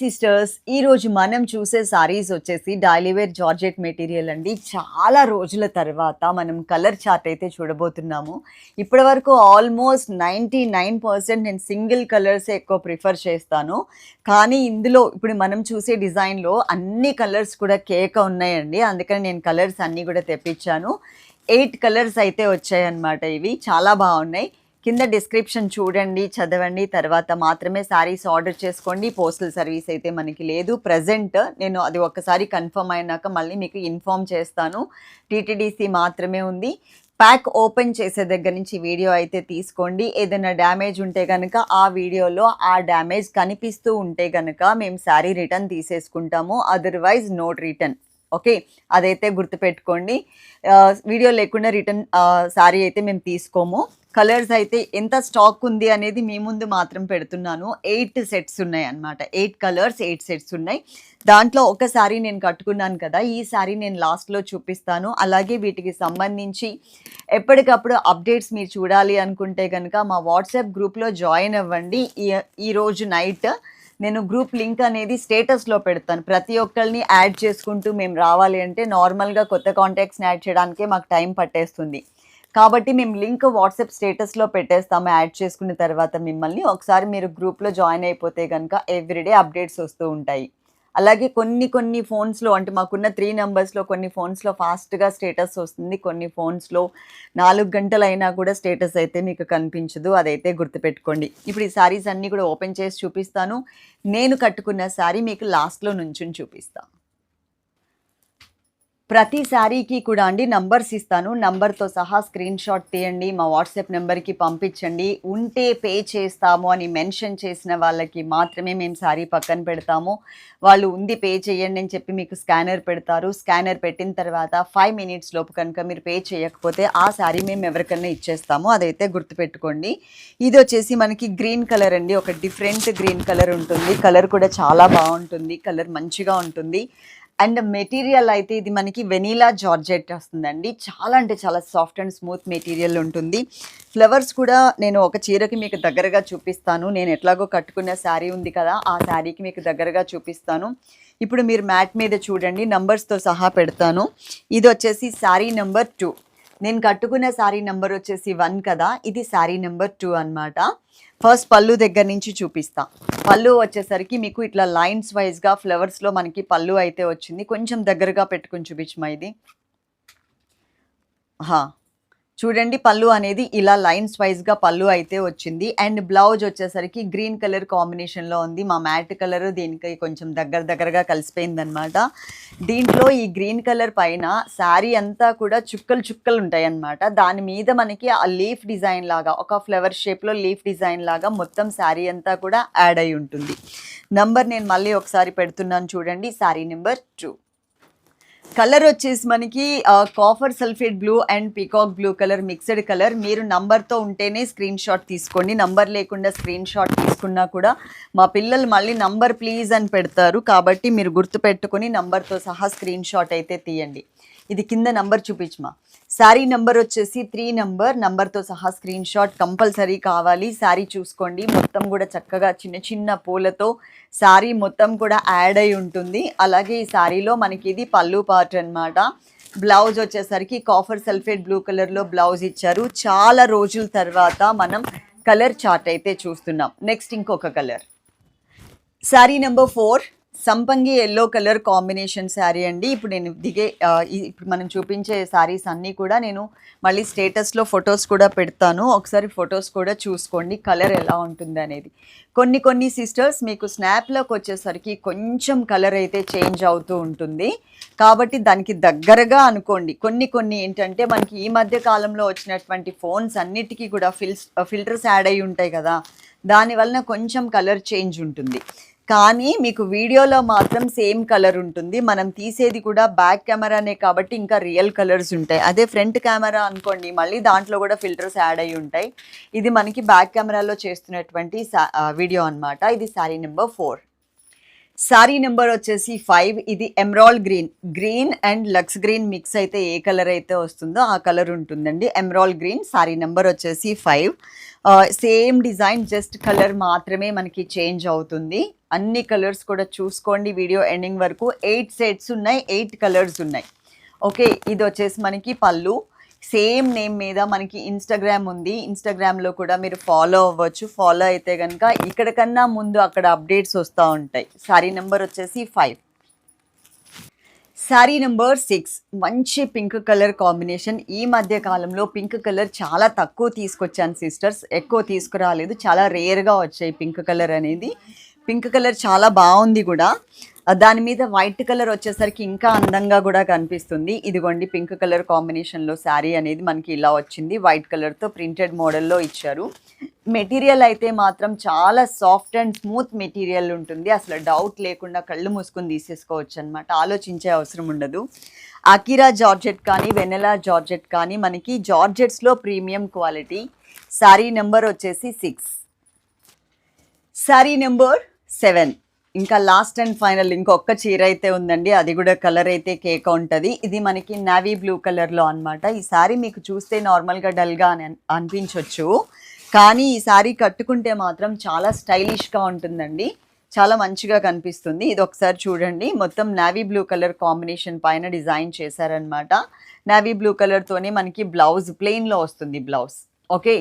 Sisters ఈరోజు మనం చూసే సారీస్ వచ్చేసి డైలీవేర్ జార్జెట్ మెటీరియల్ అండి. చాలా రోజుల తర్వాత మనం కలర్ చార్ట్ అయితే చూడబోతున్నాము. ఇప్పటి వరకు ఆల్మోస్ట్ నైంటీ నైన్ పర్సెంట్ నేను సింగిల్ కలర్స్ ఎక్కువ ప్రిఫర్ చేస్తాను. కానీ ఇందులో ఇప్పుడు మనం చూసే డిజైన్లో అన్ని కలర్స్ కూడా కేక ఉన్నాయండి. అందుకని నేను కలర్స్ అన్నీ కూడా తెప్పించాను. ఎయిట్ కలర్స్ అయితే వచ్చాయన్నమాట ఇవి. చాలా బాగున్నాయి. కింద డిస్క్రిప్షన్ చూడండి చదవండి తర్వాత మాత్రమే శారీస్ ఆర్డర్ చేసుకోండి. పోస్టల్ సర్వీస్ అయితే మనకి లేదు. ప్రజెంట్ నేను అది ఒక్కసారి కన్ఫర్మ్ అయినాక మళ్ళీ మీకు ఇన్ఫామ్ చేస్తాను. టీటీడీసీ మాత్రమే ఉంది. ప్యాక్ ఓపెన్ చేసే దగ్గర నుంచి వీడియో అయితే తీసుకోండి. ఏదైనా డ్యామేజ్ ఉంటే కనుక ఆ వీడియోలో ఆ డ్యామేజ్ కనిపిస్తూ ఉంటే కనుక మేము sari return తీసేసుకుంటాము. Otherwise not return okay? అదైతే గుర్తుపెట్టుకోండి. వీడియో లేకుండా రిటర్న్ శారీ అయితే మేము తీసుకోము. కలర్స్ అయితే ఎంత స్టాక్ ఉంది అనేది మీ ముందు మాత్రం పెడుతున్నాను. ఎయిట్ సెట్స్ ఉన్నాయి అన్నమాట. ఎయిట్ కలర్స్ ఎయిట్ సెట్స్ ఉన్నాయి. దాంట్లో ఒక శారీ నేను కట్టుకున్నాను కదా ఈ శారీ నేను లాస్ట్లో చూపిస్తాను. అలాగే వీటికి సంబంధించి ఎప్పటికప్పుడు అప్డేట్స్ మీరు చూడాలి అనుకుంటే కనుక మా వాట్సాప్ గ్రూప్లో జాయిన్ అవ్వండి. ఈ ఈ రోజు నైట్ నేను గ్రూప్ లింక్ అనేది స్టేటస్లో పెడతాను. ప్రతి ఒక్కరిని యాడ్ చేసుకుంటూ మేము రావాలి అంటే నార్మల్గా కొత్త కాంటాక్ట్స్ని యాడ్ చేయడానికే మాకు టైం పట్టేస్తుంది. కాబట్టి మేము లింక్ వాట్సాప్ స్టేటస్లో పెట్టేస్తాము యాడ్ చేసుకున్న తర్వాత మిమ్మల్ని. ఒకసారి మీరు గ్రూప్లో జాయిన్ అయిపోతే కనుక ఎవ్రీడే అప్డేట్స్ వస్తూ ఉంటాయి. అలాగే కొన్ని కొన్ని ఫోన్స్లో అంటే మాకున్న త్రీ నెంబర్స్లో కొన్ని ఫోన్స్లో ఫాస్ట్గా స్టేటస్ వస్తుంది. కొన్ని ఫోన్స్లో నాలుగు గంటలైనా కూడా స్టేటస్ అయితే మీకు కనిపించదు. అదైతే గుర్తుపెట్టుకోండి. ఇప్పుడు ఈ శారీస్ అన్నీ కూడా ఓపెన్ చేసి చూపిస్తాను. నేను కట్టుకున్న శారీ మీకు లాస్ట్లో నుంచుని చూపిస్తాను ప్రతి శారీకి కూడా అండి నంబర్స్ ఇస్తాను. నంబర్తో సహా స్క్రీన్ షాట్ తీయండి మా వాట్సాప్ నెంబర్కి పంపించండి. ఉంటే పే చేస్తాము అని మెన్షన్ చేసిన వాళ్ళకి మాత్రమే మేము శారీ పక్కన పెడతాము. వాళ్ళు ఉంది పే చేయండి అని చెప్పి మీకు స్కానర్ పెడతారు. స్కానర్ పెట్టిన తర్వాత ఫైవ్ మినిట్స్ లోపు కనుక మీరు పే చేయకపోతే ఆ శారీ మేము ఎవరికైనా ఇచ్చేస్తాము. అదైతే గుర్తుపెట్టుకోండి. ఇది వచ్చేసి మనకి గ్రీన్ కలర్ అండి. ఒక డిఫరెంట్ గ్రీన్ కలర్ ఉంటుంది. కలర్ కూడా చాలా బాగుంటుంది. కలర్ మంచిగా ఉంటుంది. అండ్ మెటీరియల్ అయితే ఇది మనకి వెనీలా జార్జెట్ వస్తుందండి. చాలా అంటే చాలా సాఫ్ట్ అండ్ స్మూత్ మెటీరియల్ ఉంటుంది. ఫ్లవర్స్ కూడా నేను ఒక చీరకి మీకు దగ్గరగా చూపిస్తాను. నేను ఎట్లాగో కట్టుకున్న శారీ ఉంది కదా ఆ శారీకి మీకు దగ్గరగా చూపిస్తాను. ఇప్పుడు మీరు మ్యాట్ మీద చూడండి నంబర్స్తో సహా పెడతాను. ఇది వచ్చేసి శారీ నెంబర్ టూ. నేను కట్టుకున్న శారీ నెంబర్ వచ్చేసి వన్ కదా ఇది శారీ నెంబర్ టూ అన్నమాట. ఫస్ట్ పళ్ళు దగ్గర నుంచి చూపిస్తా. పళ్ళు వచ్చేసరికి మీకు ఇట్లా లైన్స్ వైజ్గా ఫ్లవర్స్లో మనకి పళ్ళు అయితే వచ్చింది. కొంచెం దగ్గరగా పెట్టుకుని చూపించమా ఇది. హా. చూడండి పళ్ళు అనేది ఇలా లైన్స్ వైజ్గా పళ్ళు అయితే వచ్చింది. అండ్ బ్లౌజ్ వచ్చేసరికి గ్రీన్ కలర్ కాంబినేషన్లో ఉంది. మా మ్యాట్ కలర్ దీనికి కొంచెం దగ్గర దగ్గరగా కలిసిపోయింది అనమాట దీంట్లో ఈ గ్రీన్ కలర్ పైన శారీ అంతా కూడా చుక్కలు చుక్కలు ఉంటాయి అన్నమాట దాని మీద మనకి ఆ లీఫ్ డిజైన్ లాగా ఒక ఫ్లవర్ షేప్లో లీఫ్ డిజైన్ లాగా మొత్తం శారీ అంతా కూడా యాడ్ అయి ఉంటుంది. నంబర్ నేను మళ్ళీ ఒకసారి పెడుతున్నాను చూడండి. Sari number two. కలర్ వచ్చేసి మనకి copper sulphate blue and peacock blue colour mixed colour. మీరు నంబర్తో ఉంటేనే స్క్రీన్ షాట్ తీసుకోండి. నంబర్ లేకుండా స్క్రీన్ షాట్ తీసుకున్నా కూడా మా పిల్లలు మళ్ళీ నంబర్ ప్లీజ్ అని పెడతారు. కాబట్టి మీరు గుర్తుపెట్టుకొని నంబర్తో సహా స్క్రీన్ షాట్ అయితే తీయండి. ఇది కింద నంబర్ చూపించమా. శారీ నంబర్ వచ్చేసి త్రీ నంబర్ నంబర్తో సహా స్క్రీన్ షాట్ కంపల్సరీ కావాలి. శారీ చూసుకోండి. మొత్తం కూడా చక్కగా చిన్న చిన్న పూలతో శారీ మొత్తం కూడా యాడ్ అయి ఉంటుంది. అలాగే ఈ శారీలో మనకి ఇది పళ్ళు పార్ట్ అన్నమాట. బ్లౌజ్ వచ్చేసరికి కాఫర్ సల్ఫేట్ బ్లూ కలర్లో బ్లౌజ్ ఇచ్చారు. చాలా రోజుల తర్వాత మనం కలర్ చార్ట్ అయితే చూస్తున్నాం. నెక్స్ట్ ఇంకొక కలర్ శారీ నెంబర్ ఫోర్ సంపంగి ఎల్లో కలర్ కాంబినేషన్ శారీ అండి. ఇప్పుడు నేను దిగే ఇప్పుడు మనం చూపించే శారీస్ అన్నీ కూడా నేను మళ్ళీ స్టేటస్లో ఫొటోస్ కూడా పెడతాను. ఒకసారి ఫొటోస్ కూడా చూసుకోండి కలర్ ఎలా ఉంటుంది అనేది. కొన్ని కొన్ని సిస్టర్స్ మీకు స్నాప్లోకి వచ్చేసరికి కొంచెం కలర్ అయితే చేంజ్ అవుతూ ఉంటుంది. కాబట్టి దానికి దగ్గరగా అనుకోండి. కొన్ని కొన్ని ఏంటంటే మనకి ఈ మధ్య కాలంలో వచ్చినటువంటి ఫోన్స్ అన్నిటికీ కూడా ఫిల్స్ ఫిల్టర్స్ యాడ్ అయి ఉంటాయి కదా. దాని వలన కొంచెం కలర్ చేంజ్ ఉంటుంది. కానీ మీకు వీడియోలో మాత్రం సేమ్ కలర్ ఉంటుంది. మనం తీసేది కూడా బ్యాక్ కెమెరానే కాబట్టి ఇంకా రియల్ కలర్స్ ఉంటాయి. అదే ఫ్రంట్ కెమెరా అనుకోండి మళ్ళీ దాంట్లో కూడా ఫిల్టర్స్ యాడ్ అయి ఉంటాయి. ఇది మనకి బ్యాక్ కెమెరాలో చేస్తున్నటువంటి సా- వీడియో అన్నమాట. ఇది sari number four. Sari number వచ్చేసి ఫైవ్. ఇది ఎమ్రాల్ గ్రీన్. గ్రీన్ అండ్ లక్స్ గ్రీన్ మిక్స్ అయితే ఏ కలర్ అయితే వస్తుందో ఆ కలర్ ఉంటుందండి. ఎమ్రాల్ గ్రీన్ సారీ నెంబర్ వచ్చేసి five. Same design just colour మాత్రమే మనకి చేంజ్ అవుతుంది. అన్ని కలర్స్ కూడా చూసుకోండి వీడియో ఎండింగ్ వరకు. ఎయిట్ సెట్స్ ఉన్నాయి ఎయిట్ కలర్స్ ఉన్నాయి. ఓకే ఇది వచ్చేసి మనకి పళ్ళు. సేమ్ నేమ్ మీద మనకి ఇన్స్టాగ్రామ్ ఉంది. ఇన్స్టాగ్రామ్లో కూడా మీరు ఫాలో అవ్వచ్చు. ఫాలో అయితే కనుక ఇక్కడ కన్నా ముందు అక్కడ అప్డేట్స్ వస్తూ ఉంటాయి. సారీ నెంబర్ వచ్చేసి ఫైవ్ శారీ నెంబర్ సిక్స్ మంచి పింక్ కలర్ కాంబినేషన్ ఈ మధ్య కాలంలో పింక్ కలర్ చాలా తక్కువ తీసుకొచ్చాను సిస్టర్స్ ఎక్కువ తీసుకురాలేదు. చాలా రేర్గా వచ్చాయి పింక్ కలర్ అనేది. పింక్ కలర్ చాలా బాగుంది కూడా. దాని మీద వైట్ కలర్ వచ్చేసరికి ఇంకా అందంగా కూడా కనిపిస్తుంది. ఇదిగోండి పింక్ కలర్ కాంబినేషన్లో శారీ అనేది మనకి ఇలా వచ్చింది. వైట్ కలర్తో ప్రింటెడ్ మోడల్లో ఇచ్చారు. మెటీరియల్ అయితే మాత్రం చాలా సాఫ్ట్ అండ్ స్మూత్ మెటీరియల్ ఉంటుంది. అసలు డౌట్ లేకుండా కళ్ళు మూసుకొని తీసేసుకోవచ్చు అనమాట ఆలోచించే అవసరం ఉండదు. అకిరా జార్జెట్ కానీ వెనెలా జార్జెట్ కానీ మనకి జార్జెట్స్లో ప్రీమియం క్వాలిటీ. శారీ నెంబర్ వచ్చేసి సిక్స్. Sari number seven. ఇంకా లాస్ట్ అండ్ ఫైనల్ ఇంకొక చీర అయితే ఉందండి. అది కూడా కలర్ అయితే కేక్ ఉంటుంది. ఇది మనకి నావీ బ్లూ కలర్లో అన్నమాట. ఈ సారీ మీకు చూస్తే నార్మల్గా డల్గా అని అనిపించవచ్చు కానీ ఈ సారీ కట్టుకుంటే మాత్రం చాలా స్టైలిష్గా ఉంటుందండి. చాలా మంచిగా కనిపిస్తుంది. ఇది ఒకసారి చూడండి. మొత్తం నావీ బ్లూ కలర్ కాంబినేషన్ పైన డిజైన్ చేశారనమాట నావీ బ్లూ కలర్తోనే మనకి బ్లౌజ్ ప్లెయిన్లో వస్తుంది బ్లౌజ్. ఓకే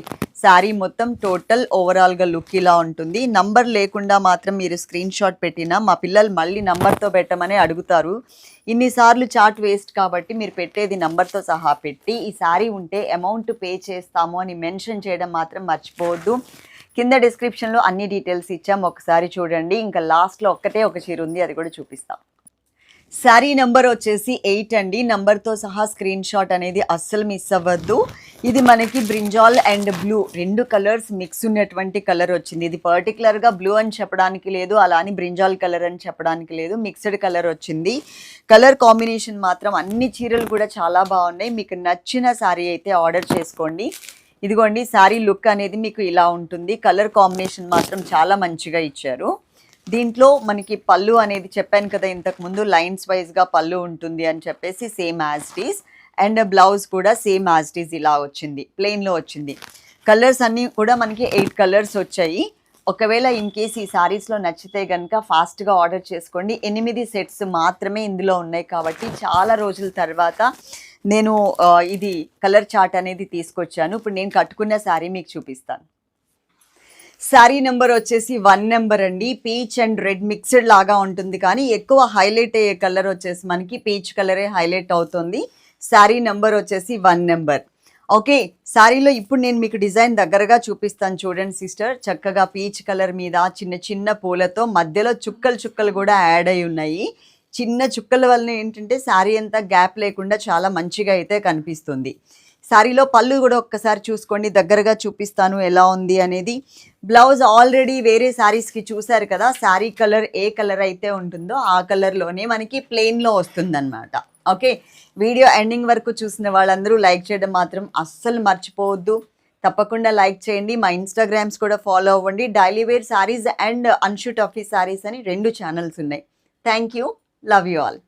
శారీ మొత్తం టోటల్ ఓవరాల్గా లుక్ ఇలా ఉంటుంది. నంబర్ లేకుండా మాత్రం మీరు స్క్రీన్ షాట్ పెట్టినా మా పిల్లలు మళ్ళీ నంబర్తో పెట్టమని అడుగుతారు. ఇన్నిసార్లు చాట్ వేస్ట్ కాబట్టి మీరు పెట్టేది నంబర్తో సహా పెట్టి ఈ శారీ ఉంటే అమౌంట్ పే చేస్తాము అని మెన్షన్ చేయడం మాత్రం మర్చిపోవద్దు. కింద డిస్క్రిప్షన్లో అన్ని డీటెయిల్స్ ఇచ్చాం. ఒకసారి చూడండి. ఇంకా లాస్ట్లో ఒక్కటే ఒక చీర ఉంది. అది కూడా చూపిస్తాం. శారీ నెంబర్ వచ్చేసి ఎయిట్ అండి. నంబర్తో సహా స్క్రీన్ షాట్ అనేది అస్సలు మిస్ అవ్వద్దు. ఇది మనకి బ్రింజాల్ అండ్ బ్లూ. రెండు కలర్స్ మిక్స్ ఉన్నటువంటి కలర్ వచ్చింది. ఇది పర్టికులర్గా బ్లూ అని చెప్పడానికి లేదు అలా అని బ్రింజాల్ కలర్ అని చెప్పడానికి లేదు మిక్స్డ్ కలర్ వచ్చింది. కలర్ కాంబినేషన్ మాత్రం అన్ని చీరలు కూడా చాలా బాగున్నాయి. మీకు నచ్చిన శారీ అయితే ఆర్డర్ చేసుకోండి. ఇదిగోండి శారీ లుక్ అనేది మీకు ఇలా ఉంటుంది. కలర్ కాంబినేషన్ మాత్రం చాలా మంచిగా ఇచ్చారు. దీంట్లో మనకి పళ్ళు అనేది చెప్పాను కదా ఇంతకు ముందు లైన్స్ వైజ్గా పళ్ళు ఉంటుంది అని చెప్పేసి same as this and blouse కూడా సేమ్ యాజ్టీజ్ ఇలా వచ్చింది ప్లెయిన్లో వచ్చింది. కలర్స్ అన్నీ కూడా మనకి ఎయిట్ కలర్స్ వచ్చాయి. ఒకవేళ ఇన్ కేస్ ఈ శారీస్లో నచ్చితే కనుక ఫాస్ట్గా ఆర్డర్ చేసుకోండి. ఎనిమిది సెట్స్ మాత్రమే ఇందులో ఉన్నాయి కాబట్టి చాలా రోజుల తర్వాత నేను ఇది కలర్ చార్ట్ అనేది తీసుకొచ్చాను. ఇప్పుడు నేను కట్టుకున్న శారీ మీకు చూపిస్తాను. శారీ నెంబర్ వచ్చేసి వన్ నెంబర్ అండి. పీచ్ అండ్ రెడ్ మిక్స్డ్ లాగా ఉంటుంది కానీ ఎక్కువ హైలైట్ అయ్యే కలర్ వచ్చేసి మనకి పీచ్ కలరే హైలైట్ అవుతుంది. శారీ నెంబర్ వచ్చేసి వన్ నెంబర్. ఓకే శారీలో ఇప్పుడు నేను మీకు డిజైన్ దగ్గరగా చూపిస్తాను చూడండి సిస్టర్. చక్కగా పీచ్ కలర్ మీద చిన్న చిన్న పూలతో మధ్యలో చుక్కలు చుక్కలు కూడా యాడ్ అయి ఉన్నాయి. చిన్న చుక్కల వలన ఏంటంటే శారీ అంతా గ్యాప్ లేకుండా చాలా మంచిగా అయితే కనిపిస్తుంది. శారీలో పళ్ళు కూడా ఒక్కసారి చూసుకోండి. దగ్గరగా చూపిస్తాను ఎలా ఉంది అనేది. బ్లౌజ్ ఆల్రెడీ వేరే శారీస్కి చూసారు కదా శారీ కలర్ ఏ కలర్ అయితే ఉంటుందో ఆ కలర్లోనే మనకి ప్లెయిన్లో వస్తుందన్నమాట. ఓకే? వీడియో ఎండింగ్ వరకు చూసిన వాళ్ళందరూ లైక్ చేయడం మాత్రం అస్సలు మర్చిపోవద్దు. తప్పకుండా లైక్ చేయండి. మా ఇన్స్టాగ్రామ్స్ కూడా ఫాలో అవ్వండి. డైలీ వేర్ శారీస్ అండ్ అన్షూట్ ఆఫీస్ శారీస్ అని రెండు ఛానల్స్ ఉన్నాయి. Thank you. Love you all.